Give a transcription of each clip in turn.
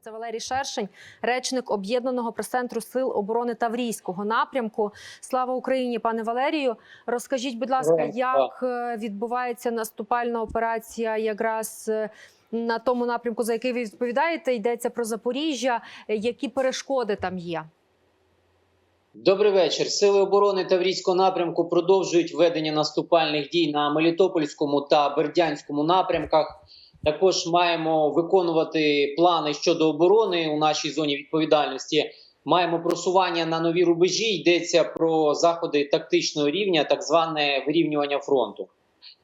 Це Валерій Шершень, речник об'єднаного прес-центру сил оборони Таврійського напрямку. Слава Україні, пане Валерію. Розкажіть, будь ласка, як е, відбувається наступальна операція якраз е, на тому напрямку, за який ви відповідаєте? Йдеться про Запоріжжя. Які перешкоди там є? Добрий вечір. Сили оборони Таврійського напрямку продовжують ведення наступальних дій на Мелітопольському та Бердянському напрямках. Також маємо виконувати плани щодо оборони у нашій зоні відповідальності. Маємо просування на нові рубежі. Йдеться про заходи тактичного рівня, так зване вирівнювання фронту.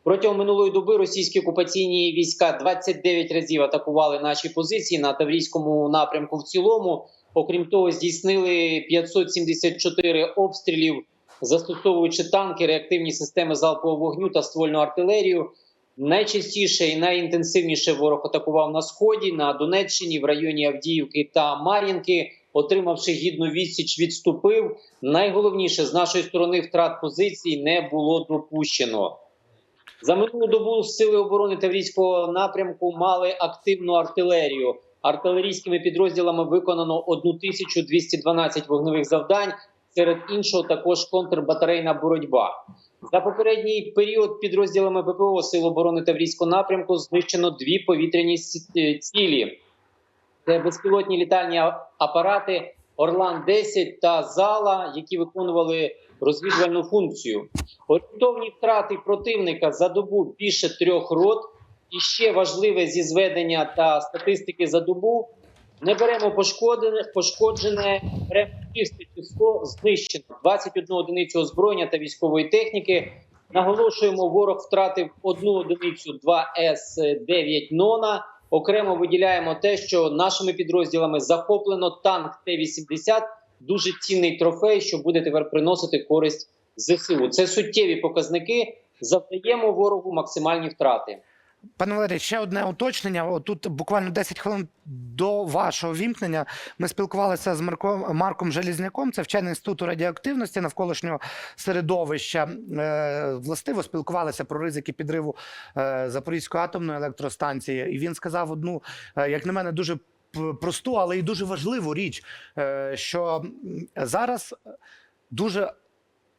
Протягом минулої доби російські окупаційні війська 29 разів атакували наші позиції на Таврійському напрямку в цілому. Окрім того, здійснили 574 обстрілів, застосовуючи танки, реактивні системи залпового вогню та ствольну артилерію. Найчастіше і найінтенсивніше ворог атакував на сході, на Донеччині, в районі Авдіївки та Мар'їнки. Отримавши гідну відсіч, відступив. Найголовніше з нашої сторони втрат позицій не було допущено. За минулу добу сили оборони Таврійського напрямку мали активну артилерію. Артилерійськими підрозділами виконано 1212 вогневих завдань. Серед іншого, також контрбатарейна боротьба. За попередній період підрозділами ППО Сил оборони Таврійського напрямку знищено дві повітряні е, цілі. Це безпілотні літальні апарати Орлан 10 та Зала, які виконували розвідувальну функцію. Орієнтовні втрати противника за добу більше трьох рот. І ще важливе зі зведення та статистики за добу. Не беремо пошкоджене, пошкоджене беремо число знищено 21 одиницю озброєння та військової техніки. Наголошуємо, ворог втратив одну одиницю 2 с 9 нона. Окремо виділяємо те, що нашими підрозділами захоплено танк Т-80, дуже цінний трофей, що буде тепер приносити користь ЗСУ. Це суттєві показники. Завдаємо ворогу максимальні втрати. Пане Валерій, ще одне уточнення. От Тут буквально 10 хвилин до вашого вімкнення ми спілкувалися з Марком Марком Желізняком. Це вчений інституту радіоактивності навколишнього середовища. Е, властиво спілкувалися про ризики підриву е, Запорізької атомної електростанції. І він сказав одну, е, як на мене, дуже просту, але і дуже важливу річ, що зараз дуже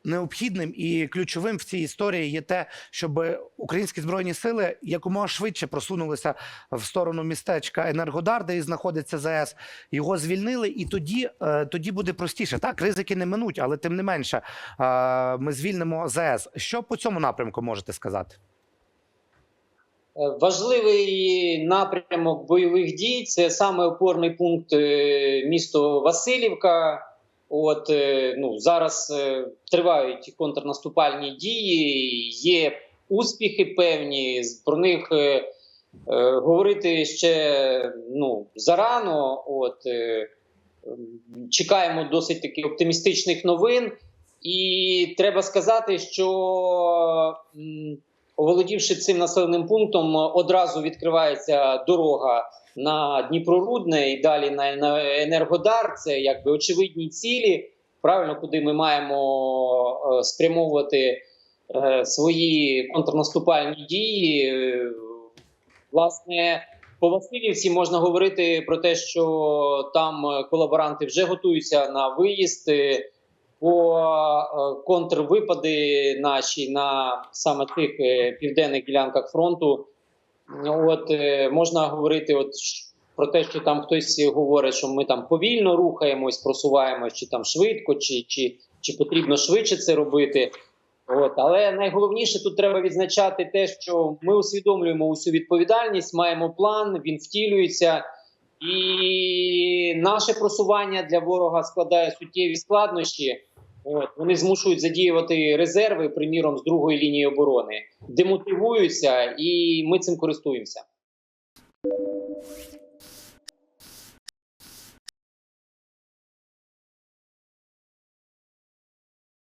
необхідним і ключовим в цій історії є те, щоб українські збройні сили якомога швидше просунулися в сторону містечка Енергодар, де і знаходиться ЗАЕС. Його звільнили, і тоді, е, тоді буде простіше. Так, ризики не минуть, але тим не менше е, ми звільнимо ЗАЕС. Що по цьому напрямку можете сказати? Е, Важливий напрямок бойових дій це саме опорний пункт місто Васильівка. От е, ну зараз е, тривають контрнаступальні дії, є успіхи певні. Про них е, е, говорити ще ну зарано. От е, чекаємо досить таки оптимістичних новин, і треба сказати, що. Оволодівши цим населеним пунктом, одразу відкривається дорога на Дніпрорудне і далі на, Енергодар. Це якби очевидні цілі, правильно, куди ми маємо е, спрямовувати е, свої контрнаступальні дії. Е, Власне, по Васильівці можна говорити про те, що там колаборанти вже готуються на виїзд. По контрвипади наші на саме тих південних ділянках фронту. От е, можна говорити, от про те, що там хтось говорить, що ми там повільно рухаємось, просуваємось, чи там швидко, чи, чи, чи потрібно швидше це робити. От, але найголовніше тут треба відзначати те, що ми усвідомлюємо усю відповідальність, маємо план, він втілюється. І наше просування для ворога складає суттєві складнощі. От вони змушують задіювати резерви, приміром, з другої лінії оборони, демотивуються, і ми цим користуємося.